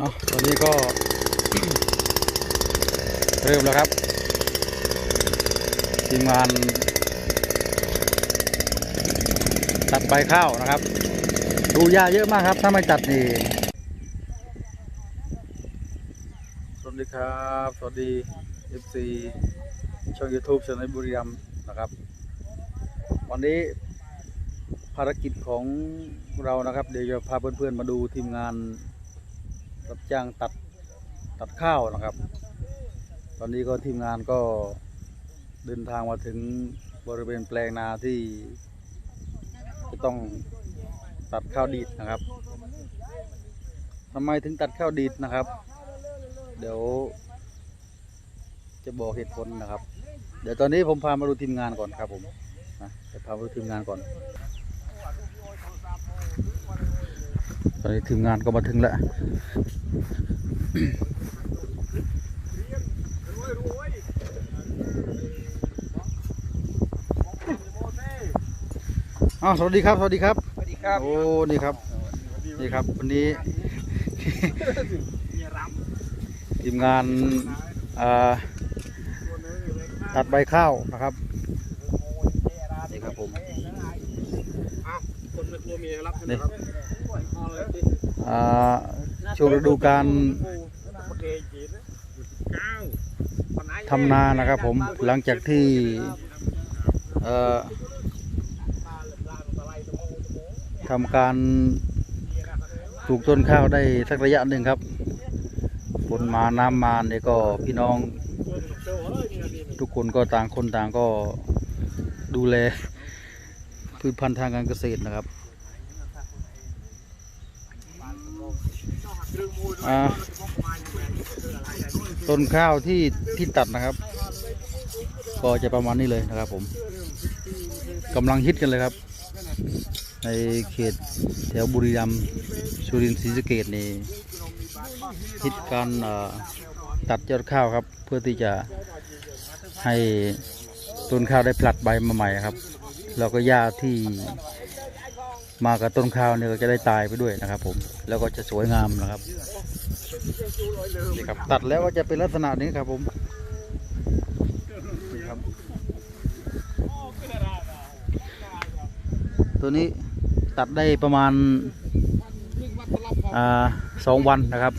เอาตอนนี้ก็ เริ่มแล้วครับทีมงานตัดใบข้าวนะครับ ดูหญ้าเยอะมากครับ ถ้าไม่ตัดนี่สวัสดีครับ สวัสดี FC ช่อง YouTube ชนบุรีรัมนะครับ วันนี้ภารกิจของเรานะครับ เดี๋ยวจะพาเพื่อนๆมาดูทีมงาน รับจ้างตัดตัดข้าวนะครับ ตอนนี้ก็ทีมงานก็เดินทางมาถึงบริเวณแปลงนาที่จะต้องตัดข้าวดีดนะครับทำไมถึงตัดข้าวดีดนะครับ เดี๋ยว จะบอกเหตุผลนะครับ เดี๋ยวตอนนี้ผมพามาดูทีมงานก่อนครับผมนะจะพามาดูทีมงานก่อน ตอนนี้ทีมงานก็มาถึงแล้วอ้าวสวัสดีครับ สวัสดีครับ สวัสดีครับ โอ้ นี่ครับ นี่ครับ วันนี้ ทีมงานอ่าตัดใบข้าวนะครับ นี่ครับผม ช่วงฤดูการทำนานะครับผมหลังจากที่ทำการปลูกต้นข้าวได้สักระยะหนึ่งครับฝนมาน้ำมาเนี่ยก็พี่น้อง ทุกคนก็ต่างคนต่างก็ดูแลพืชพันธุ์ทางการเกษตรนะครับอ่า ต้นข้าวที่ที่ตัดนะครับ ก็จะประมาณนี้เลยนะครับ ผมกำลังฮิตกันเลยครับ ในเขตแถวบุรีรัมย์สุรินทร์ศรีสะเกดนี่ฮิตการตัดยอดข้าวครับ เพื่อที่จะให้ต้นข้าวได้ผลัดใบมาใหม่ครับ แล้วก็หญ้าที่ มากับต้นข้าวเนี่ยก็จะได้ตายไปด้วยนะครับผมแล้วก็จะสวยงามนะครับนี่ครับ ตัดแล้วก็จะเป็นลักษณะนี้ครับผมนี่ครับ ตัวนี้ตัดได้ประมาณอ่าสองวันนะครับ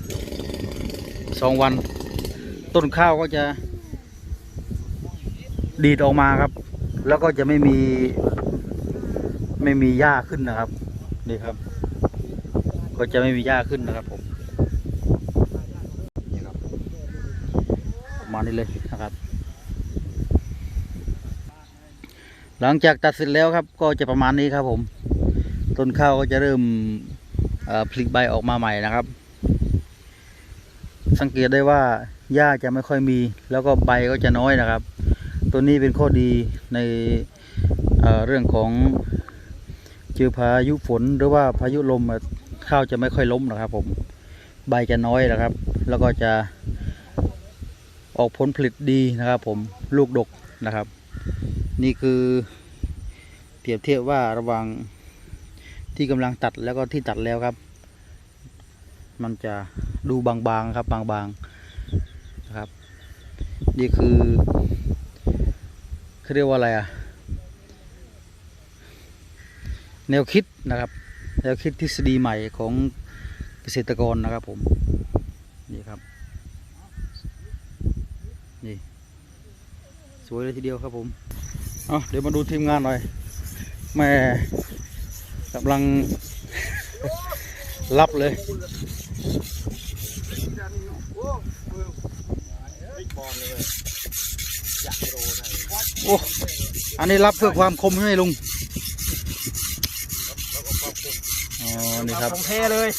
สองวัน ต้นข้าวก็จะดีดออกมาครับ แล้วก็จะไม่มี ไม่มีหญ้าขึ้นนะครับ นี่ครับ ก็จะไม่มีหญ้าขึ้นนะครับผมนี่ครับประมาณนี้เลยนะครับ หลังจากตัดเสร็จแล้วครับ ก็จะประมาณนี้ครับผม ต้นข้าวก็จะเริ่มเอ่อผลิใบออกมาใหม่นะครับ สังเกตได้ว่าหญ้าจะไม่ค่อยมี แล้วก็ใบก็จะน้อยนะครับ ตัวนี้เป็นข้อดีในเอ่อเรื่องของ เจอพายุฝนหรือว่าพายุลมข้าวจะไม่ค่อยล้มนะครับ ผมใบจะน้อยนะครับ แล้วก็จะออกผลผลิตดีนะครับ ผมลูกดกนะครับ นี่คือเปรียบเทียบว่าระหว่างที่กำลังตัดแล้วก็ที่ตัดแล้วครับ มันจะดูบางๆครับบางๆนะครับ นี่คือเขาเรียกว่าอะไรอะ แนวคิดนะครับ แนวคิดทฤษฎีใหม่ของเกษตรกรนะครับผม นี่ครับ นี่ สวยเลยทีเดียวครับผม เอาเดี๋ยวมาดูทีมงานหน่อย แม่กำลัง รับเลยโอ้ อันนี้รับเพื่อความคมใช่ไหมลุง อ๋อนี่ครับของเทเลย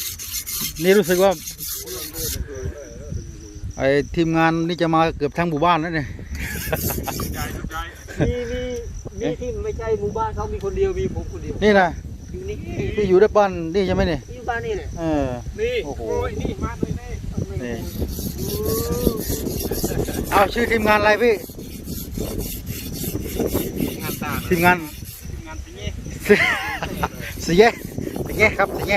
นี่รู้สึกว่าไอ้ทีมงานนี่จะมาเกือบทั้งหมู่บ้านแล้วเนี่ยมีมีมีที่ไม่ใช่หมู่บ้านเขามีคนเดียวมีผมคนเดียวนี่นะอยู่นี่ที่อยู่ด้วยบ้านนี่ใช่ไหมเนี่ยอยู่บ้านนี่เลยเออนี่โอ้โหยนี่มาเลยนี่นี่เอาชื่อทีมงานอะไรพี่งานตาทีมงานงานปีนี้สีแย สีแยครับสีแย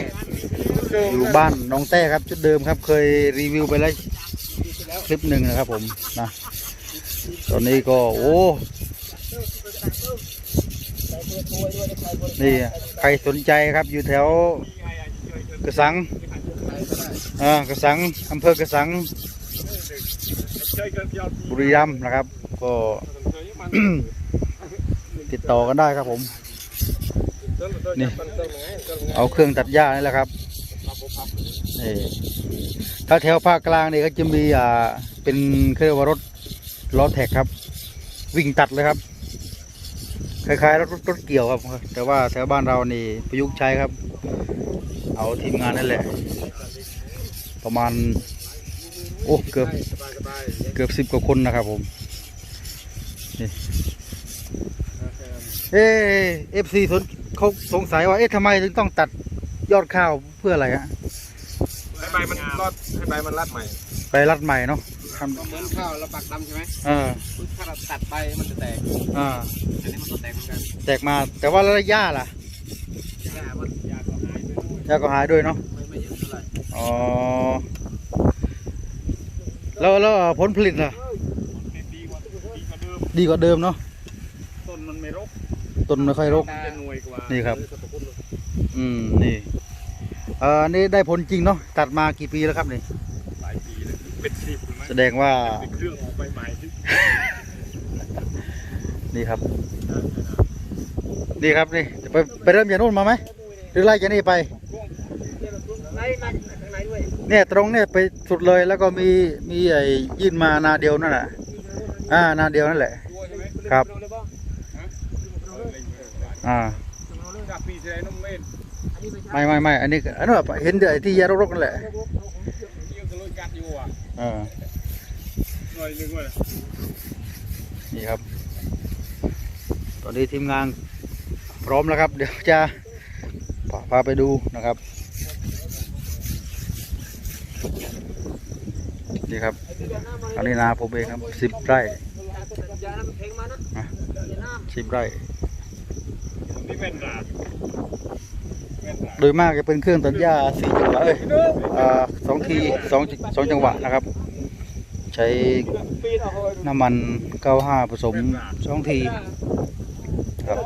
อยู่บ้านน้องแต้ครับ ชุดเดิมครับ เคยรีวิวไปแล้วคลิปหนึ่งนะครับผมนะตอนนี้ก็โอ้นี่ใครสนใจครับอยู่แถวกระสังอ่ากระสังอำเภอกระสัง บุรีรัมย์นะครับ ก็ติดต่อกันได้ครับผม นี่เอาเครื่องตัดหญ้านี่แหละครับนี่ถ้าแถวภาคกลางนี่ก็จะมีอ่าเป็นเครื่องวารถล้อแท็กครับ วิ่งตัดเลยครับคล้ายๆรถรถรถเกี่ยวครับ แต่ว่าแถวบ้านเรานี่ประยุกต์ใช้ครับ เอาทีมงานนั่นแหละ ประมาณโอ้เกือบเกือบสิบกว่าคนนะครับผมนี่เอเอฟซีสน เขาสงสัยว่าเอ๊ะทำไมถึงต้องตัดยอดข้าวเพื่ออะไรฮะให้ใบมันรอดให้ใบมันรัดใหม่ไปรัดใหม่เนาะทก็เหมือนข้าวเราปักดำใช่ไหมำเออถ้าเราตัดใบมันจะแตกอ่าอันนี้มันก็แตกเหมือนกันแตกมาแต่ว่าระยะล่ะหญ้ามันยาก็หายไปด้วยยาก็หายด้วยเนาะไม่ไม่เยอะเท่าไหร่อ๋อแล้วแล้วเอ่อผลผลิตล่ะดีกว่าดีกว่าเดิมดีกว่าเดิมเนาะต้นมันไม่รก ต้นไม่ค่อยรกจะหน่วยกว่านี่ครับสรรพคุณอืมนี่เอ่ออันนี่ได้ผลจริงเนาะตัดมากี่ปีแล้วครับนี่หลายปีเลยเป็นสิบไหมแสดงว่าเป็นเครื่องออกใบใหม่ที่นี่ครับ นี่ครับนี่จะไปไปเริ่มจากนู่นมาไหมหรือไล่จากนี่ไปในในข้างในด้วยเนี่ยตรงเนี่ยไปสุดเลยแล้วก็มีมีไอ้ยื่นมานาเดียวนั่นแหละอ่านาเดียวนั่นแหละตัวใช่ไหมครับ เลยป่ะฮะเออเล็งเลย อ่าจากปีเสยน้ำเม็ดอันนี้ไม่ใช่ไม่ไม่ไม่อันนี้อันนั้นแบบเห็นเดี๋ยวไอ้ที่ยารกๆนั่นแหละเกี่ยวกับรถกัดอยู่อะอ่าหน่อยหนึงเลยนี่ครับ ตอนนี้ทีมงานพร้อมแล้วครับ เดี๋ยวจะพาพาไปดูนะครับนี่ครับ อันนี้นาผมเองครับสิบไร่ยาน้ำแข็งมานะอะยาน้ำสิบไร่ นี่เป็นราโดยมากจะเป็นเครื่องตัดหญ้าสี่จังหวะเอ้ยอ่าสองทีสองสองจังหวะนะครับ ใช้น้ำมัน 95 ผสมสองทีครับ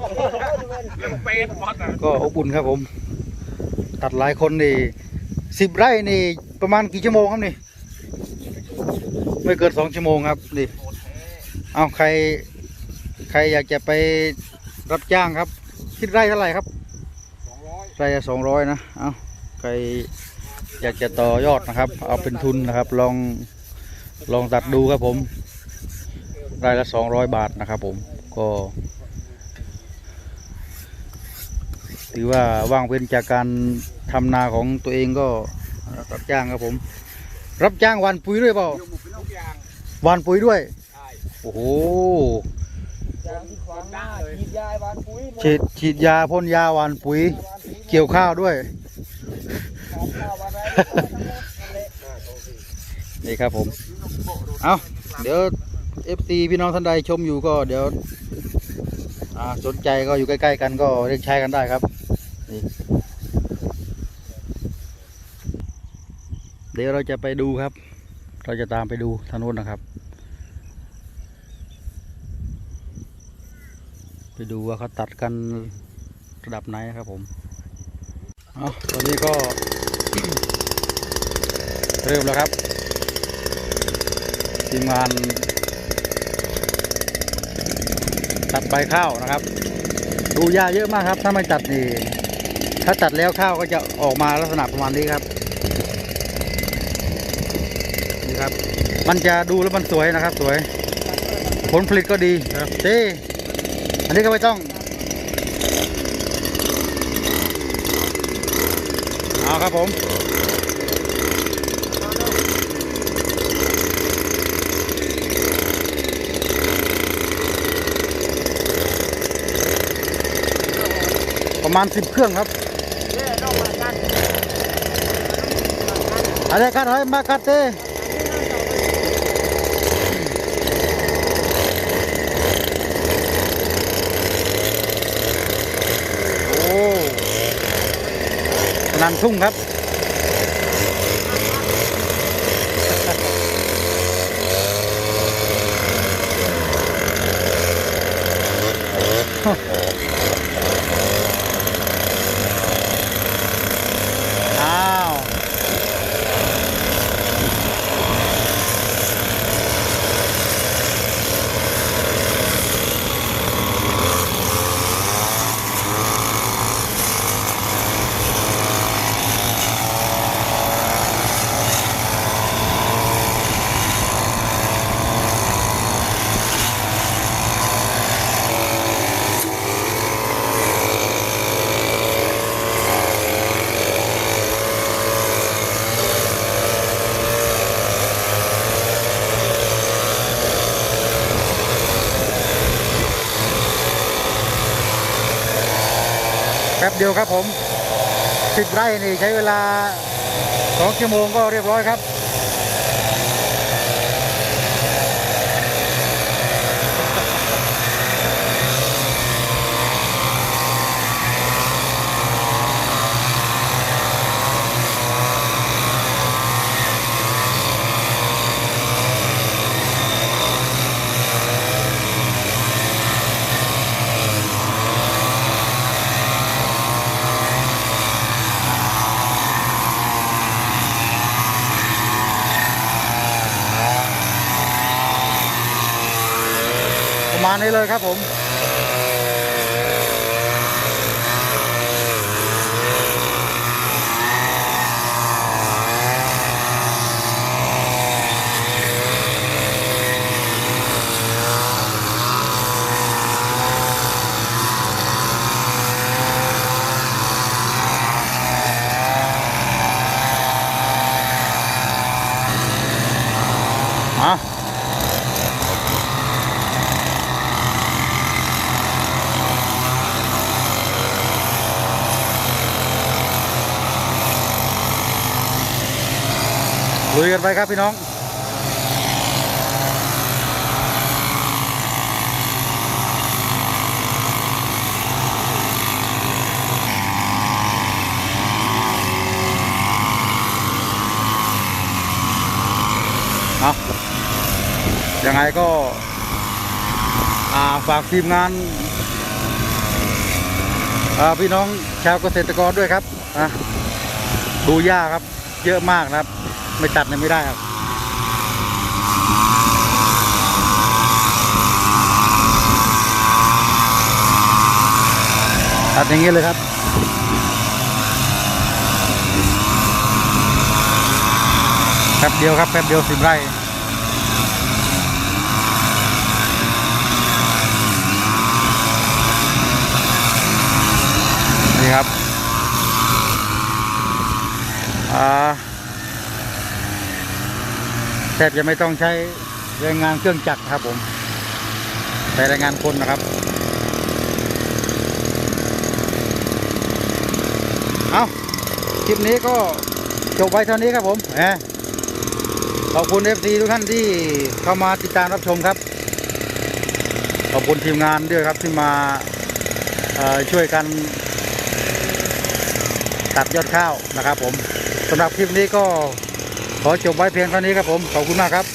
ก็อบอุ่นครับผม ตัดหลายคนนี่สิบไร่นี่ประมาณกี่ชั่วโมงครับนี่ ไม่เกินสองชั่วโมงครับนี่เอาใคร ใครอยากจะไปรับจ้างครับ คิดไร่เท่าไหร่ครับสองร้อยไร่ละสองร้อยนะ เอาใครอยากจะต่อยอดนะครับ เอาเป็นทุนนะครับ ลองลองตัดดูครับผมไร่ละสองร้อยบาทนะครับ ผมก็ถือว่าว่างเว้นจากการทำนาของตัวเองก็รับจ้างครับผม รับจ้างหวานปุ๋ยด้วยเปล่าเดี๋ยวหมุนเป็นทุกอย่างหวานปุ๋ยด้วยใช่โอ้โห ยาที่ขวางหน้าฉีดยาหวานปุ๋ยฉีดฉีดยาพ่นยาหวานปุ๋ย เกี่ยวข้าวด้วยของข้าวอะไรนั่นแหละนี่ครับผม เอาเดี๋ยวเอฟซีพี่น้องท่านใดชมอยู่ก็เดี๋ยวอ่าสนใจก็อยู่ใกล้ ๆ กันก็เรียกใช้กันได้ครับนี่เดี๋ยวเราจะไปดูครับ เราจะตามไปดูทางโน้นนะครับ ไปดูว่าเขาตัดกันระดับไหนครับผมเอาตอนนี้ก็ เริ่มแล้วครับทีมงาน ตัดใบข้าวนะครับ ดูหญ้าเยอะมากครับ ถ้าไม่ตัดนี่ถ้าตัดแล้วข้าวก็จะออกมาลักษณะประมาณนี้ครับนี่ครับ มันจะดูแล้วมันสวยนะครับ สวย ผลผลิตก็ดีครับเต้ อันนี้ก็ไม่ต้องเอาครับผมประมาณสิบเครื่องครับเนี่ยนอกมากันอะไรกันอะไรมากัดเต้ นันทุ่งครับ ป๊บเดียวครับผมสิบไร่นี่ใช้เวลาสองชั่วโมงก็เรียบร้อยครับ มาณนี้เลยครับผม ลุยกันไปครับพี่น้องเอายังไงก็ฝากทีมงานพี่น้องชาวเกษตรกรด้วยครับดูหญ้าครับเยอะมากนะครับ ไม่ตัดเนี่ยไม่ได้ครับตัดอย่างนี้เลยครับแป๊บเดียวครับแป๊บเดียวสิบไร่นี่ครับอ่า ทบจะไม่ต้องใช้แรงงานเครื่องจักรครับผมใช้แรงงานคนนะครับเอาคลิปนี้ก็จบไว้เท่านี้ครับผมแหมขอบคุณเอฟซีทุกท่านที่เข้ามาติดตามรับชมครับ ขอบคุณทีมงานด้วยครับที่มาช่วยกันตัดยอดข้าวนะครับผมสำหรับคลิปนี้ก็ ขอจบไว้เพียงเท่านี้ครับผม ขอบคุณมากครับ